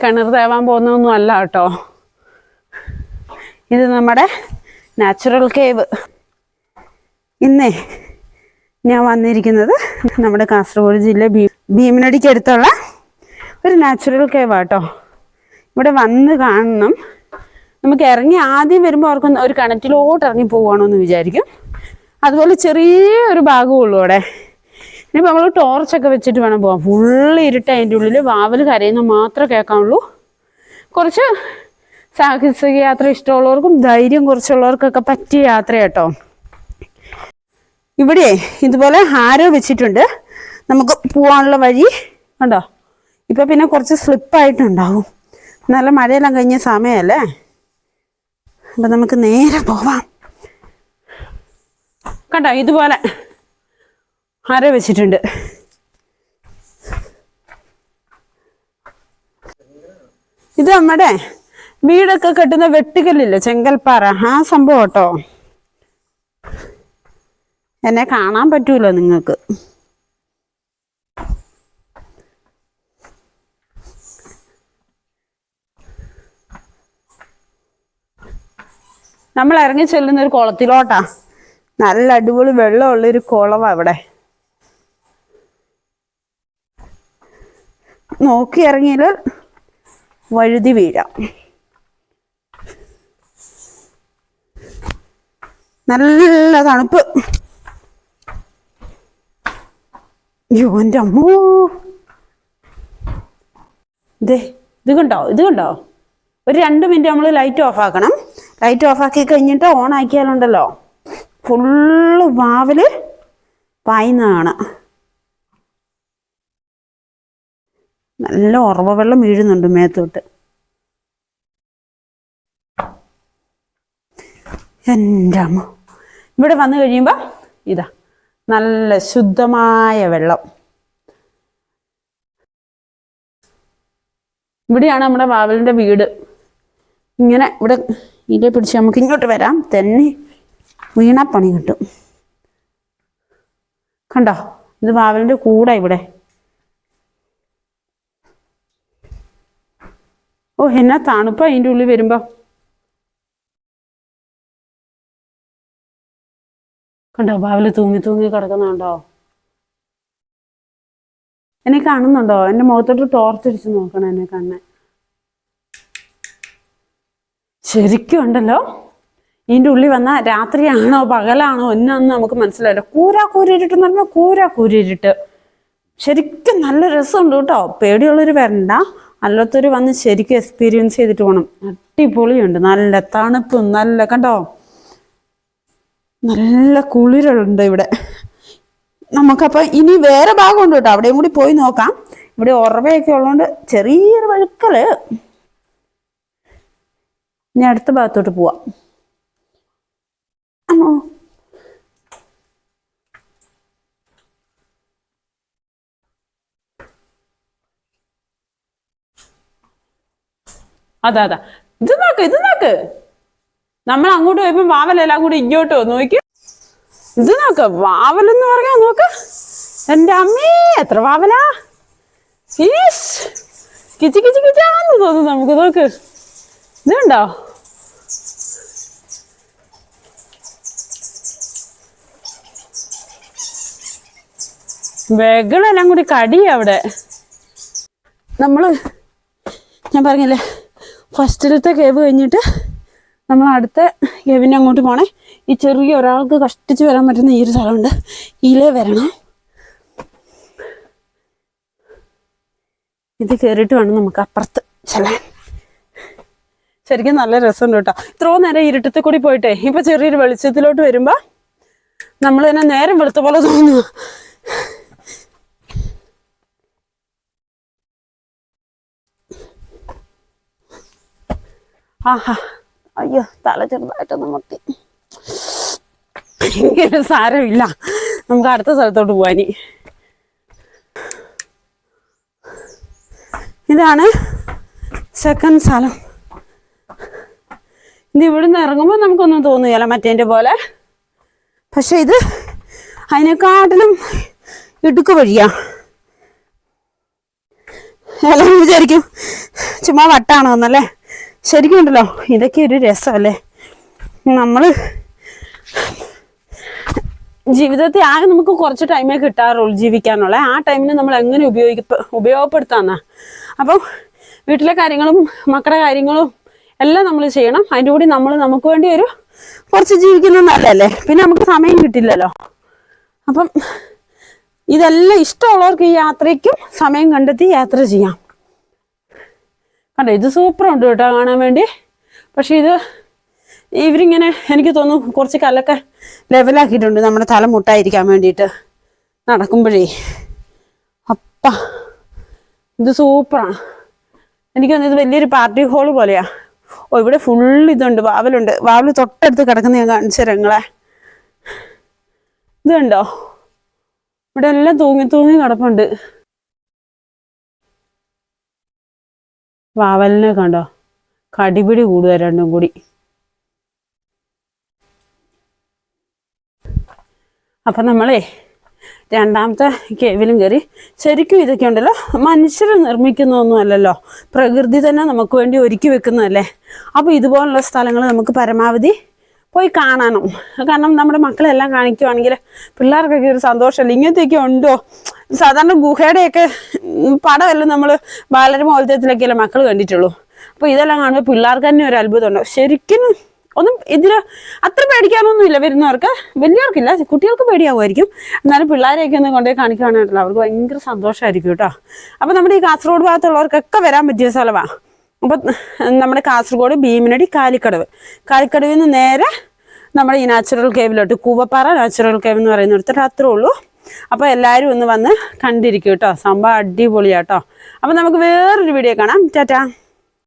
കിണർ തേവാൻ പോകുന്നൊന്നും അല്ല കേട്ടോ. ഇത് നമ്മുടെ നാച്ചുറൽ കേവ് ഇന്നേ ഞാൻ വന്നിരിക്കുന്നത് നമ്മുടെ കാസർഗോഡ് ജില്ല ഭീ ഭീമനടിക്കടുത്തുള്ള ഒരു നാച്ചുറൽ കേവ് ആട്ടോ ഇവിടെ വന്ന് കാണണം. നമുക്ക് ഇറങ്ങി ആദ്യം വരുമ്പോൾ അവർക്ക് ഒരു കിണറ്റിലോട്ട് ഇറങ്ങി പോവുകയാണോ എന്ന് വിചാരിക്കും. അതുപോലെ ചെറിയൊരു ഭാഗമുള്ളൂ അവിടെ. ഇനിയിപ്പോൾ നമ്മൾ ടോർച്ചൊക്കെ വെച്ചിട്ട് വേണം പോകാം ഫുള്ള് ഇരുട്ട് അതിന്റെ ഉള്ളിൽ വാവൽ കരയുന്ന മാത്രമേ കേൾക്കാനുള്ളൂ. കുറച്ച് സാഹസിക യാത്ര ഇഷ്ടമുള്ളവർക്കും ധൈര്യം കുറച്ചുള്ളവർക്കൊക്കെ പറ്റിയ യാത്ര കേട്ടോ ഇവിടെ ഇതുപോലെ ആരോ വെച്ചിട്ടുണ്ട്. നമുക്ക് പോകാനുള്ള വഴി ഉണ്ടോ ഇപ്പൊ പിന്നെ കുറച്ച് സ്ലിപ്പായിട്ടുണ്ടാവും നല്ല മഴയെല്ലാം കഴിഞ്ഞ സമയമല്ലേ അപ്പൊ നമുക്ക് നേരെ പോവാം. കണ്ടോ? ഇതുപോലെ ആരോ വെച്ചിട്ടുണ്ട്. ഇത് നമ്മുടെ വീടൊക്കെ കെട്ടുന്ന വെട്ടുകല്ലില്ലേ ചെങ്കൽപ്പാറ? ആ സംഭവം കേട്ടോ. എന്നെ കാണാൻ പറ്റൂല നിങ്ങൾക്ക്. നമ്മൾ ഇറങ്ങി ചെല്ലുന്ന ഒരു കുളത്തിലോട്ടാ. നല്ല അടിപൊളി വെള്ളമുള്ളൊരു കുളവാ ഇവിടെ. നോക്കി ഇറങ്ങിയാൽ വഴുതി വീഴാം. നല്ല തണുപ്പ്. അയ്യോ എന്റെ അമ്മോ. ദേ ഇത് കണ്ടോ? ഇത് കണ്ടോ? ഒരു രണ്ട് മിനിറ്റ് നമ്മൾ ലൈറ്റ് ഓഫ് ആക്കണം. ലൈറ്റ് ഓഫ് ആക്കി കഴിഞ്ഞിട്ട് ഓൺ ആക്കിയാലുണ്ടല്ലോ. ഫുള്ള് വാവൽ പായുന്നതാണ്. നല്ല ഉറവ വെള്ളം വീഴുന്നുണ്ട് മേത്തോട്ട്. എന്റെ അമ്മ. ഇവിടെ വന്നു കഴിയുമ്പോൾ ഇതാ നല്ല ശുദ്ധമായ വെള്ളം. ഇവിടെയാണ് നമ്മുടെ വാവലിന്റെ വീട്. ഇങ്ങനെ ഇവിടെ ഇതിലെ പിടിച്ച് നമുക്ക് ഇങ്ങോട്ട് വരാം. തന്നെ വീണ പണി കിട്ടും. കണ്ടോ? ഇത് വാവലിന്റെ കൂടെ ഇവിടെ. ഓ എന്നാ തണുപ്പാ അതിന്റെ ഉള്ളിൽ വരുമ്പോ. കണ്ടോ ബാവിൽ തൂങ്ങി തൂങ്ങി കിടക്കുന്നുണ്ടോ? എന്നെ കാണുന്നുണ്ടോ? എന്റെ മുഖത്തോട്ട് ടോർച്ചടിച്ച് നോക്കണം എന്നെ കണ്ണെ ശരിക്കും ഉണ്ടല്ലോ. ഇതിന്റെ ഉള്ളിൽ വന്ന രാത്രിയാണോ പകലാണോ എന്നാന്ന് നമുക്ക് മനസ്സിലായില്ല കൂരാ കൂരിരുട്ട് പറഞ്ഞാൽ കൂരാ കൂരിരുട്ട് ശരിക്കും നല്ല രസമുണ്ട് കേട്ടോ. പേടിയുള്ളവർ വരണ്ട. അല്ലാത്തൊരു വന്ന് ശരിക്കും എക്സ്പീരിയൻസ് ചെയ്തിട്ട് പോകണം അടിപൊളിയുണ്ട്. നല്ല തണുപ്പും നല്ല കണ്ടോ? നല്ല കുളിരുണ്ട് ഇവിടെ. നമുക്കപ്പോൾ ഇനി വേറെ ഭാഗമുണ്ട് കേട്ടോ. അവിടെയും കൂടി പോയി നോക്കാം. ഇവിടെ ഉറവയൊക്കെ ഉള്ളതുകൊണ്ട് ചെറിയൊരു വഴുക്കൽ. ഇനി അടുത്ത ഭാഗത്തോട്ട് പോവാം. അതാ അതാ. ഇത് നോക്ക് ഇത് നോക്ക്. നമ്മൾ അങ്ങോട്ട് പോയപ്പോ വാവലെല്ലാം കൂടി ഇങ്ങോട്ട് നോക്കി ഇത് നോക്ക് വാവലെന്ന് പറയാ നോക്ക്. എന്റെ അമ്മേ എത്ര വാവലാ. ഈസ് കിച്ചി കിച്ചി കിച്ചാന്ന് തോന്നുന്നു നമുക്ക് നോക്ക്. ഇതുണ്ടോ വെകളെല്ലാം കൂടി കടി അവിടെ. നമ്മൾ ഞാൻ പറഞ്ഞില്ലേ? ഫസ്റ്റിലത്തെ കേവ് കഴിഞ്ഞിട്ട് നമ്മൾ അടുത്ത കേവിന്റെ അങ്ങോട്ട് പോണേ. ഈ ചെറിയ ഒരാൾക്ക് കഷ്ടിച്ച് വരാൻ പറ്റുന്ന ഈ ഒരു സ്ഥലമുണ്ട്. ഇതിലേ വരണം. ഇത് കയറിയിട്ട് വേണം നമുക്ക് അപ്പുറത്ത് ചെല്ലാൻ. ശരിക്കും നല്ല രസമുണ്ട് കേട്ടോ. ഇത്രയും നേരം ഇരുട്ടത്തിൽ കൂടി പോയിട്ടേ. ഇപ്പൊ ചെറിയൊരു വെളിച്ചത്തിലോട്ട് വരുമ്പോ നമ്മൾ തന്നെ നേരം വെളുത്ത പോലെ തോന്നുന്നു. ആഹാ. അയ്യോ തല ചെറുതായിട്ടൊന്ന് മുട്ടി. സാരമില്ല. നമുക്ക് അടുത്ത സ്ഥലത്തോട്ട് പോവാനി. ഇതാണ് സെക്കൻഡ് സ്ഥലം. ഇത് ഇവിടുന്ന് ഇറങ്ങുമ്പോൾ നമുക്കൊന്നും തോന്നുകയില്ല മറ്റേന്റെ പോലെ. പക്ഷെ ഇത് അതിനെക്കാട്ടിലും ഇടുക്ക് വഴിയാ. എല്ലാവരും വിചാരിക്കും ചുമ്മാ വട്ടാണോ എന്നല്ലേ ശരിക്കും ഉണ്ടല്ലോ ഇതൊക്കെ ഒരു രസമല്ലേ? നമ്മൾ ജീവിതത്തിൽ ആകെ നമുക്ക് കുറച്ച് ടൈമേ കിട്ടാറുള്ളൂ ജീവിക്കാനുള്ള. ആ ടൈമിന് നമ്മൾ എങ്ങനെ ഉപയോഗിക്ക ഉപയോഗപ്പെടുത്താന്നാ? അപ്പം വീട്ടിലെ കാര്യങ്ങളും മക്കളുടെ കാര്യങ്ങളും എല്ലാം നമ്മൾ ചെയ്യണം. അതിന്റെ കൂടി നമ്മൾ നമുക്ക് വേണ്ടി ഒരു കുറച്ച് ജീവിക്കുന്നത് നല്ലതല്ലേ? പിന്നെ നമുക്ക് സമയം കിട്ടില്ലല്ലോ. അപ്പം ഇതെല്ലാം ഇഷ്ടമുള്ളവർക്ക് ഈ യാത്രയ്ക്കും സമയം കണ്ടെത്തി യാത്ര ചെയ്യാം. കണ്ടോ ഇത് സൂപ്പർ ഉണ്ട് കേട്ടോ കാണാൻ വേണ്ടി. പക്ഷെ ഇത് ഇവരിങ്ങനെ എനിക്ക് തോന്നുന്നു കുറച്ച് കല്ലൊക്കെ ലെവലാക്കിയിട്ടുണ്ട്. നമ്മുടെ തല മുട്ടായിരിക്കാൻ വേണ്ടിയിട്ട് നടക്കുമ്പോഴേ. അപ്പ ഇത് സൂപ്പറാണ് എനിക്ക് തോന്നുന്നു ഇത് വലിയൊരു പാർട്ടി ഹോൾ പോലെയാ. ഓ ഇവിടെ ഫുൾ ഇതുണ്ട് വാവലുണ്ട്. വാവൽ തൊട്ടടുത്ത് കിടക്കുന്ന ഞാൻ കാണിച്ചു തരാം നിങ്ങളെ. ഇത് കണ്ടോ? ഇവിടെ എല്ലാം തൂങ്ങി തൂങ്ങി കിടപ്പുണ്ട്. വാവലിനെ കണ്ടോ? കടിപിടി കൂടുക രണ്ടും കൂടി. അപ്പം നമ്മളേ രണ്ടാമത്തെ കേവിലും കയറി ശരിക്കും ഇതൊക്കെ ഉണ്ടല്ലോ. മനുഷ്യർ നിർമ്മിക്കുന്നതൊന്നും അല്ലല്ലോ. പ്രകൃതി തന്നെ നമുക്ക് വേണ്ടി ഒരുക്കി വെക്കുന്നതല്ലേ? അപ്പോൾ ഇതുപോലുള്ള സ്ഥലങ്ങൾ നമുക്ക് പരമാവധി പോയി കാണാനും. കാരണം നമ്മുടെ മക്കളെല്ലാം കാണിക്കുവാണെങ്കിൽ പിള്ളേർക്കൊക്കെ ഒരു സന്തോഷമല്ല? ഇങ്ങനത്തെയൊക്കെ ഉണ്ടോ? സാധാരണ ഗുഹയുടെയൊക്കെ പടമല്ല നമ്മൾ ബാലരമോത്സവത്തിലൊക്കെയല്ലേ മക്കൾ കണ്ടിട്ടുള്ളൂ. അപ്പോൾ ഇതെല്ലാം കാണുമ്പോൾ പിള്ളേർക്ക് തന്നെ ഒരു അത്ഭുതമുണ്ട്. ശരിക്കും ഒന്നും ഇതിൽ അത്ര പേടിക്കാനൊന്നുമില്ല വരുന്നവർക്ക്. വലിയവർക്കില്ല കുട്ടികൾക്ക് പേടിയാവുമായിരിക്കും. എന്നാലും പിള്ളേരെയൊക്കെ ഒന്ന് കൊണ്ടുപോയി കാണിക്കുകയാണെങ്കിൽ അവർക്ക് ഭയങ്കര സന്തോഷമായിരിക്കും കേട്ടോ. അപ്പോൾ നമ്മുടെ ഈ കാസർഗോഡ് ഭാഗത്തുള്ളവർക്കൊക്കെ വരാൻ പറ്റിയ സ്ഥലമാണ് അപ്പം നമ്മുടെ കാസർഗോഡ് ഭീമനടി കാലിക്കടവ്. കാലിക്കടവിൽ നിന്ന് നേരെ നമ്മുടെ ഈ നാച്ചുറൽ കേവിലോട്ട് കൂവപ്പാറ നാച്ചുറൽ കേവ് എന്ന് പറയുന്നിടത്തോട്ട് അത്രേ ഉള്ളൂ. അപ്പോൾ എല്ലാവരും ഒന്ന് വന്ന് കണ്ടിരിക്കും കേട്ടോ. സംഭവം അടിപൊളിയാട്ടോ. അപ്പോൾ നമുക്ക് വേറൊരു വീഡിയോ കാണാം. ടാറ്റാ.